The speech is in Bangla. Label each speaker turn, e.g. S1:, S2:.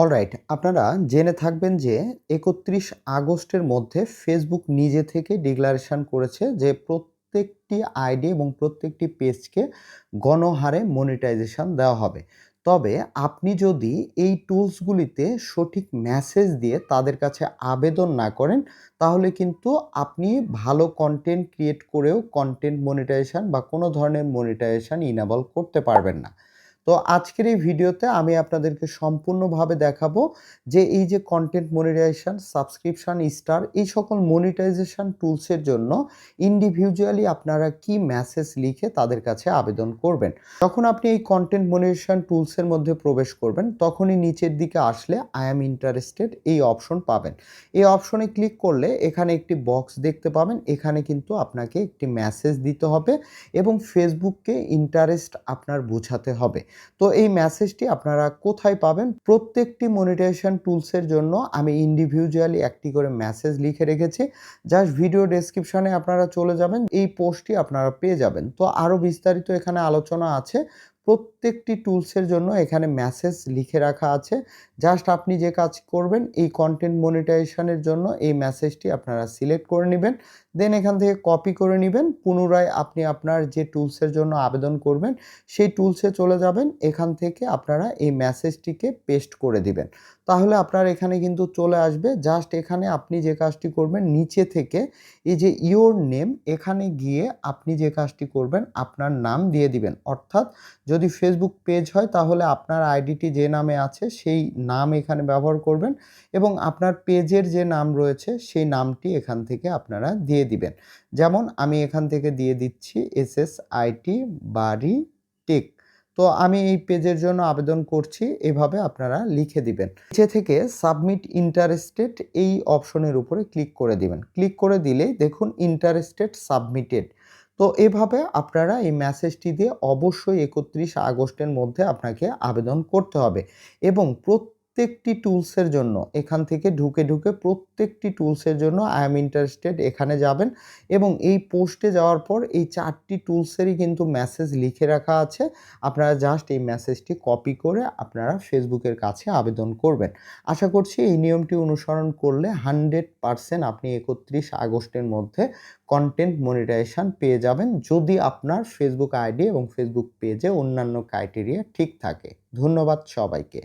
S1: অলরাইট আপনারা জেনে থাকবেন যে একত্রিশ আগস্টের মধ্যে ফেসবুক নিজে থেকে ডিক্লারেশন করেছে যে প্রত্যেকটি আইডি এবং প্রত্যেকটি পেজকে গণহারে মনিটাইজেশন দেওয়া হবে। তবে আপনি যদি এই টুলসগুলিতে সঠিক মেসেজ দিয়ে তাদের কাছে আবেদন না করেন, তাহলে কিন্তু আপনি ভালো কন্টেন্ট ক্রিয়েট করেও কন্টেন্ট মনিটাইজেশন বা কোনো ধরনের মনিটাইজেশন ইনাবল করতে পারবেন না। তো আজকের এই ভিডিওতে আমি আপনাদেরকে সম্পূর্ণভাবে দেখাবো যে এই যে কন্টেন্ট মনিটাইজেশন সাবস্ক্রিপশন স্টার এই সকল মনিটাইজেশন টুলসের জন্য ইন্ডিভিজুয়ালি আপনারা কি মেসেজ লিখে তাদের কাছে আবেদন করবেন। যখন আপনি এই কন্টেন্ট মনিটাইজেশন টুলসের মধ্যে প্রবেশ করবেন, তখনই নিচের দিকে আসলে আই অ্যাম ইন্টারেস্টেড এই অপশন পাবেন। এই অপশনে ক্লিক করলে এখানে একটি বক্স দেখতে পাবেন, এখানে কিন্তু আপনাকে একটি মেসেজ দিতে হবে এবং ফেসবুককে ইন্টারেস্ট আপনার বোঝাতে হবে। তো এই মেসেজটি আপনারা কোথায় পাবেন? প্রত্যেকটি মনিটেশন টুলসের জন্য আমি ইন্ডিভিজুয়ালি একটি করে মেসেজ লিখে রেখেছি। জাস্ট ভিডিও ডেসক্রিপশনে আপনারা চলে যাবেন, এই পোস্টটি আপনারা পেয়ে যাবেন। তো আরও বিস্তারিত এখানে আলোচনা আছে। প্রত্যেকটি টুলসের জন্য এখানে মেসেজ লিখে রাখা আছে। জাস্ট আপনি যে কাজ করবেন এই কন্টেন্ট মনিটাইজেশনের জন্য এই মেসেজটি আপনারা সিলেক্ট করে নেবেন। দেন এখান থেকে কপি করে নেবেন। পুনরায় আপনি আপনার যে টুলসের জন্য আবেদন করবেন, সেই টুলসে চলে যাবেন। এখান থেকে আপনারা এই মেসেজটিকে পেস্ট করে দিবেন। তাহলে আপনার এখানে কিন্তু চলে আসবে। জাস্ট এখানে আপনি যে কাজটি করবেন, নিচে থেকে এই যে ইওর নেম এখানে গিয়ে আপনি যে কাজটি করবেন, আপনার নাম দিয়ে দিবেন। অর্থাৎ যদি ফেসবুক পেজ হয়, তাহলে আপনার আইডিটি যে নামে আছে, সেই নাম এখানে ব্যবহার করবেন এবং আপনার পেজের যে নাম রয়েছে, সেই নামটি এখান থেকে আপনারা দিয়ে দিবেন। যেমন আমি এখান থেকে দিয়ে দিচ্ছি এস এস আইটি বাড়ি টেক। তো আমি এই পেজের জন্য আবেদন করছি, এভাবে আপনারা লিখে দিবেন। নিচে থেকে সাবমিট ইন্টারেস্টেড এই অপশনের উপরে ক্লিক করে দিবেন। ক্লিক করে দিলেই দেখুন ইন্টারেস্টেড সাবমিটেড তো এভাবে আপনারা এই মেসেজটি দিয়ে অবশ্যই একত্রিশ আগস্টের মধ্যে আপনাকে আবেদন করতে হবে এবং প্রত্যেকটি টুলসের জন্য, এখান থেকে ঢুকে ঢুকে প্রত্যেকটি টুলসের জন্য আই এম ইন্টারেস্টেড এখানে যাবেন এবং এই পোস্টে যাওয়ার পর এই চারটি টুলসেরই কিন্তু মেসেজ লিখে রাখা আছে। আপনারা জাস্ট এই মেসেজটি কপি করে আপনারা ফেসবুকের কাছে আবেদন করবেন। আশা করছি এই নিয়মটি অনুসরণ করলে হান্ড্রেড পারসেন্ট আপনি একত্রিশ আগস্টের মধ্যে কন্টেন্ট মনিটাইজেশন পেয়ে যাবেন যদি আপনার ফেসবুক আইডি এবং ফেসবুক পেজে অন্যান্য ক্রাইটেরিয়া ঠিক থাকে। ধন্যবাদ সবাইকে।